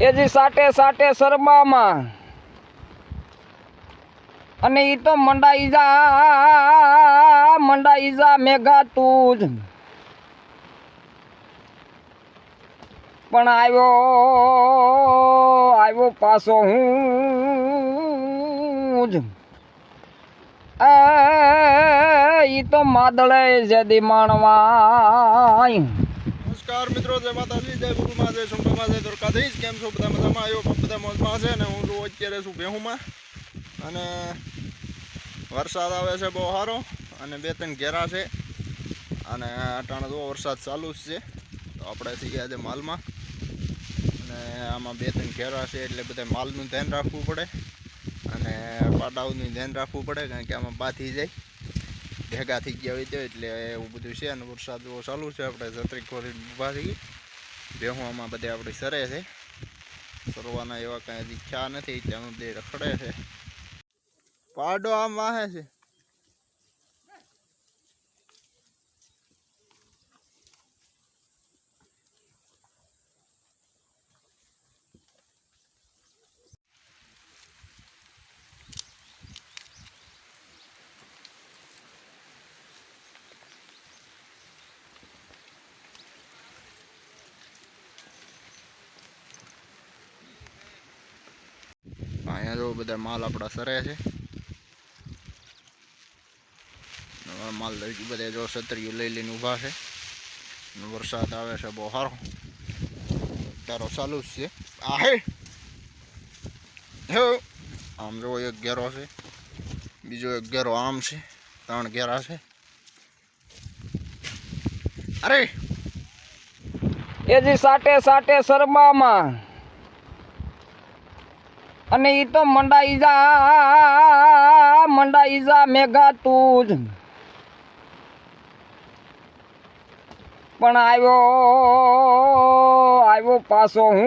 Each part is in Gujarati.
એજી સાટે સાટે શરમામાં. અને એ તો મંડા ઈજા મંડા ઈજા મેઘા તું જ. પણ આવ્યો આવ્યો પાછો હું જ. એ તો માદળે જદી માણવા નમસ્કાર મિત્રો, જય માતાજી, જય ગુરુમાં, જય સુંદરમાં જય દ્વારકાધીશ. કેમ છો બધા મજામાં? આવ્યો બધા મોજમાં છે ને હું છું અત્યારે છું ભેહુમાં અને વરસાદ આવે છે બહુ સારો અને બે ત્રણ ઘેરા છે. અને અટાણે જો વરસાદ ચાલુ જ છે. તો આપણે ગયા છે માલમાં. અને આમાં બે ત્રણ ઘેરા છે એટલે બધા માલનું ધ્યાન રાખવું પડે. અને પાડાઓનું ધ્યાન રાખવું પડે, કારણ કે આમાં બાથી જાય. ભેગા થઈ ગયા હોય તો એટલે એવું બધું છે અને વરસાદ ચાલુ છે. આપણે છત્રી ખોરી ઊભા થઈ બેહવામાં બધે આપણે સરે છે. સરવાના એવા કાંઈ ઈચ્છા નથી, ત્યાં બધે રખડે છે. પાડો આમ વાહે છે. અહીંયા જો બધા માલ આપણા સરે છે. માલ બધા જો સતરીયું લઈ લઈને ઊભા છે. વરસાદ આવે છે બહુ સારો. તારો ચાલુ જ છે. આ હે. આમ જો એક ઘેરો છે. બીજો એક ઘેરો આમ છે. ત્રણ ઘેરા છે. અરે! એજી સાટે સાટે શરમામાં. અને એ તો મંડાઈ જા મંડાઈ જા મેઘા તું જ પણ આવ્યો આવ્યો પાછો હું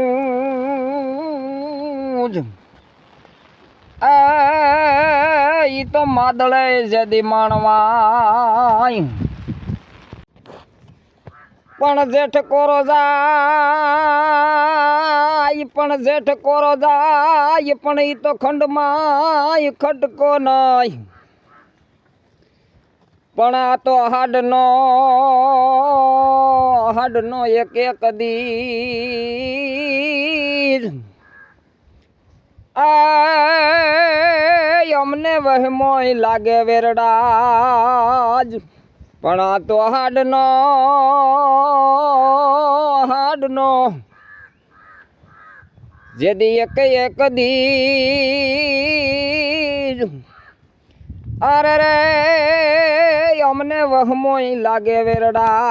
જ એ તો માદળે જદી માણવા પણ જેઠ કોરો જાય પણ જેઠ કોરો જાય, પણ ઈ તો ખંડમાં ખટકો નહીં પણ આ તો હાડનો હાડનો એક એક દી અમને વહેમોય લાગે વેરડાજ. પણ આ તો હાડનો હાડનો જેદી એક એક દી અરે રે અમને વહમોય લાગે વેરડાયું.